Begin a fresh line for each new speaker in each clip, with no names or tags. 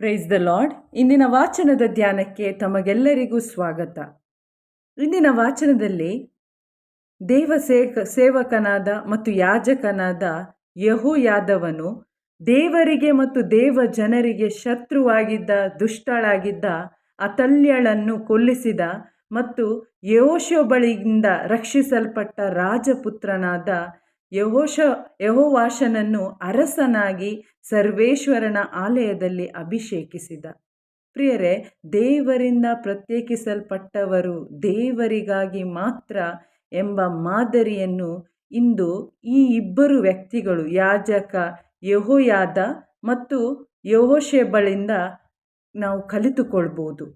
Praise the lord ಇಂದಿನ ವಾಚನದ ಧ್ಯಾನಕ್ಕೆ ತಮಗೆಲ್ಲರಿಗೂ ಸ್ವಾಗತ. ಇಂದಿನ ವಾಚನದಲ್ಲಿ ದೇವ ಸೇಕ ಸೇವಕನಾದ ಮತ್ತು ಯಾಜಕನಾದ ಯಹೋ ಯಾದವನು ದೇವರಿಗೆ ಮತ್ತು ದೇವ ಜನರಿಗೆ ಶತ್ರುವಾಗಿದ್ದ, ದುಷ್ಟಳಾಗಿದ್ದ, ಅತಲ್ಯಳನ್ನು ಕೊಲ್ಲಿಸಿದ ಮತ್ತು ಯೋಶೋ ಬಳಿಯಿಂದ ರಕ್ಷಿಸಲ್ಪಟ್ಟ ರಾಜಪುತ್ರನಾದ ಯಹೋಶ ಯಹೋವಾಶನನ್ನು ಅರಸನಾಗಿ ಸರ್ವೇಶ್ವರನ ಆಲಯದಲ್ಲಿ ಅಭಿಷೇಕಿಸಿದ. ಪ್ರಿಯರೇ, ದೇವರಿಂದ ಪ್ರತ್ಯೇಕಿಸಲ್ಪಟ್ಟವರು ದೇವರಿಗಾಗಿ ಮಾತ್ರ ಎಂಬ ಮಾದರಿಯನ್ನು ಇಂದು ಈ ಇಬ್ಬರು ವ್ಯಕ್ತಿಗಳು, ಯಾಜಕ ಯಹೋಯಾದ ಮತ್ತು ಯಹೋಶೆಬಳಿಂದ ನಾವು ಕಲಿತುಕೊಳ್ಬೋದು.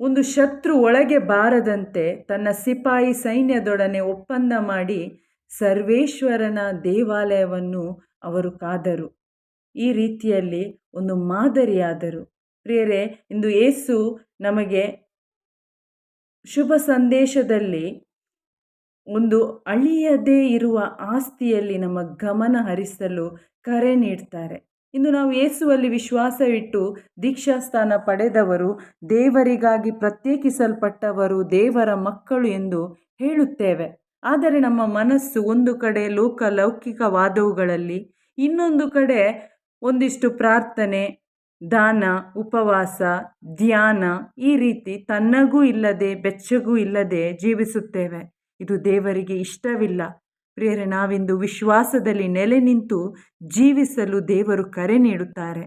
ಒಂದು ಶತ್ರು ಒಳಗೆ ಬಾರದಂತೆ ತನ್ನ ಸಿಪಾಯಿ ಸೈನ್ಯದೊಡನೆ ಒಪ್ಪಂದ ಮಾಡಿ ಸರ್ವೇಶ್ವರನ ದೇವಾಲಯವನ್ನು ಅವರು ಕಾದರು. ಈ ರೀತಿಯಲ್ಲಿ ಒಂದು ಮಾದರಿಯಾದರು. ಪ್ರಿಯರೇ, ಇಂದು ಏಸು ನಮಗೆ ಶುಭ ಸಂದೇಶದಲ್ಲಿ ಒಂದು ಅಳಿಯದೇ ಇರುವ ಆಸ್ತಿಯಲ್ಲಿ ನಮ್ಮ ಗಮನ ಹರಿಸಲು ಕರೆ ನೀಡ್ತಾರೆ. ಇಂದು ನಾವು ಯೇಸುವಲ್ಲಿ ವಿಶ್ವಾಸವಿಟ್ಟು ದೀಕ್ಷಾಸ್ಥಾನ ಪಡೆದವರು, ದೇವರಿಗಾಗಿ ಪ್ರತ್ಯೇಕಿಸಲ್ಪಟ್ಟವರು, ದೇವರ ಮಕ್ಕಳು ಎಂದು ಹೇಳುತ್ತೇವೆ. ಆದರೆ ನಮ್ಮ ಮನಸ್ಸು ಒಂದು ಕಡೆ ಲೋಕ ಲೌಕಿಕವಾದವುಗಳಲ್ಲಿ ಇನ್ನೊಂದು ಕಡೆ ಒಂದಿಷ್ಟು ಪ್ರಾರ್ಥನೆ, ದಾನ, ಉಪವಾಸ, ಧ್ಯಾನ ಈ ರೀತಿ ತನ್ನಗೂ ಇಲ್ಲದೆ ಬೆಚ್ಚಗೂ ಇಲ್ಲದೆ ಜೀವಿಸುತ್ತೇವೆ. ಇದು ದೇವರಿಗೆ ಇಷ್ಟವಿಲ್ಲ. ಪ್ರಿಯರೇ, ನಾವಿಂದು ವಿಶ್ವಾಸದಲ್ಲಿ ನೆಲೆ ನಿಂತು ಜೀವಿಸಲು ದೇವರು ಕರೆ ನೀಡುತ್ತಾರೆ.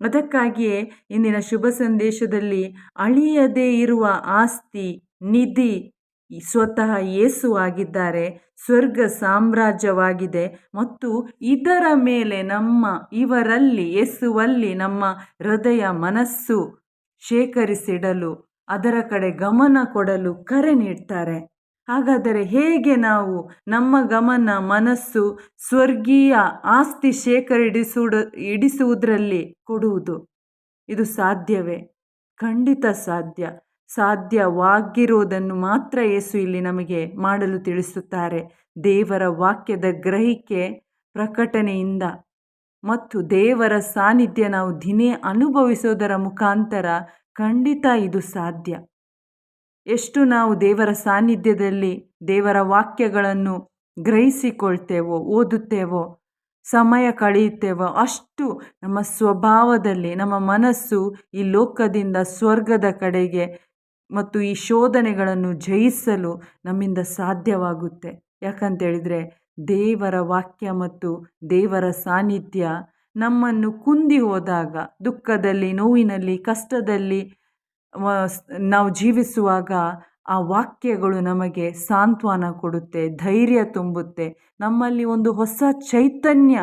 ಅದಕ್ಕಾಗಿಯೇ ಇಂದಿನ ಶುಭ ಸಂದೇಶದಲ್ಲಿ ಅಳಿಯದೇ ಇರುವ ಆಸ್ತಿ, ನಿಧಿ ಸ್ವತಃ ಯೇಸು ಆಗಿದ್ದಾರೆ, ಸ್ವರ್ಗ ಸಾಮ್ರಾಜ್ಯವಾಗಿದೆ ಮತ್ತು ಇದರ ಮೇಲೆ ನಮ್ಮ ಇವರಲ್ಲಿ, ಯೇಸುವಲ್ಲಿ ನಮ್ಮ ಹೃದಯ ಮನಸ್ಸು ಶೇಖರಿಸಿಡಲು, ಅದರ ಕಡೆ ಗಮನ ಕೊಡಲು ಕರೆ ನೀಡ್ತಾರೆ. ಹಾಗಾದರೆ ಹೇಗೆ ನಾವು ನಮ್ಮ ಗಮನ, ಮನಸ್ಸು ಸ್ವರ್ಗೀಯ ಆಸ್ತಿ ಶೇಖರಿಡಿಸುವುದ ಇಡಿಸುವುದರಲ್ಲಿ ಕೊಡುವುದು? ಇದು ಸಾಧ್ಯವೇ? ಖಂಡಿತ ಸಾಧ್ಯ. ಸಾಧ್ಯವಾಗಿರುವುದನ್ನು ಮಾತ್ರ ಯೇಸು ಇಲ್ಲಿ ನಮಗೆ ಮಾಡಲು ತಿಳಿಸುತ್ತಾರೆ. ದೇವರ ವಾಕ್ಯದ ಗ್ರಹಿಕೆ ಪ್ರಕಟಣೆಯಿಂದ ಮತ್ತು ದೇವರ ಸಾನ್ನಿಧ್ಯ ನಾವು ದಿನೇ ಅನುಭವಿಸೋದರ ಮುಖಾಂತರ ಖಂಡಿತ ಇದು ಸಾಧ್ಯ. ಎಷ್ಟು ನಾವು ದೇವರ ಸಾನ್ನಿಧ್ಯದಲ್ಲಿ ದೇವರ ವಾಕ್ಯಗಳನ್ನು ಗ್ರಹಿಸಿಕೊಳ್ತೇವೋ, ಓದುತ್ತೇವೋ, ಸಮಯ ಕಳೆಯುತ್ತೇವೋ, ಅಷ್ಟು ನಮ್ಮ ಸ್ವಭಾವದಲ್ಲಿ, ನಮ್ಮ ಮನಸ್ಸು ಈ ಲೋಕದಿಂದ ಸ್ವರ್ಗದ ಕಡೆಗೆ ಮತ್ತು ಈ ಶೋಧನೆಗಳನ್ನು ಜಯಿಸಲು ನಮ್ಮಿಂದ ಸಾಧ್ಯವಾಗುತ್ತೆ. ಯಾಕಂತೇಳಿದರೆ ದೇವರ ವಾಕ್ಯ ಮತ್ತು ದೇವರ ಸಾನ್ನಿಧ್ಯ ನಮ್ಮನ್ನು ಕುಂದಿ ಹೋದಾಗ, ದುಃಖದಲ್ಲಿ, ನೋವಿನಲ್ಲಿ, ಕಷ್ಟದಲ್ಲಿ ನಾವು ಜೀವಿಸುವಾಗ ಆ ವಾಕ್ಯಗಳು ನಮಗೆ ಸಾಂತ್ವನ ಕೊಡುತ್ತೆ, ಧೈರ್ಯ ತುಂಬುತ್ತೆ. ನಮ್ಮಲ್ಲಿ ಒಂದು ಹೊಸ ಚೈತನ್ಯ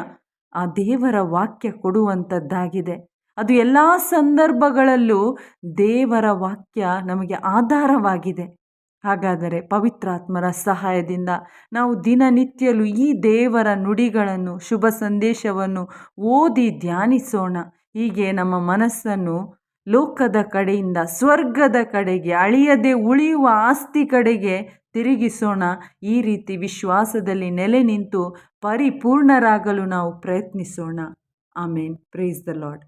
ಆ ದೇವರ ವಾಕ್ಯ ಕೊಡುವಂಥದ್ದಾಗಿದೆ. ಅದು ಎಲ್ಲ ಸಂದರ್ಭಗಳಲ್ಲೂ ದೇವರ ವಾಕ್ಯ ನಮಗೆ ಆಧಾರವಾಗಿದೆ. ಹಾಗಾದರೆ ಪವಿತ್ರಾತ್ಮರ ಸಹಾಯದಿಂದ ನಾವು ದಿನನಿತ್ಯಲು ಈ ದೇವರ ನುಡಿಗಳನ್ನು, ಶುಭ ಸಂದೇಶವನ್ನು ಓದಿ ಧ್ಯಾನಿಸೋಣ. ಹೀಗೆ ನಮ್ಮ ಮನಸ್ಸನ್ನು ಲೋಕದ ಕಡೆಯಿಂದ, ಸ್ವರ್ಗದ ಕಡೆಗೆ, ಅಳಿಯದೆ ಉಳಿಯುವ ಆಸ್ತಿ ಕಡೆಗೆ ತಿರುಗಿಸೋಣ. ಈ ರೀತಿ ವಿಶ್ವಾಸದಲ್ಲಿ ನೆಲೆ ನಿಂತು ಪರಿಪೂರ್ಣರಾಗಲು ನಾವು ಪ್ರಯತ್ನಿಸೋಣ. ಆಮೇನ್. Praise the lord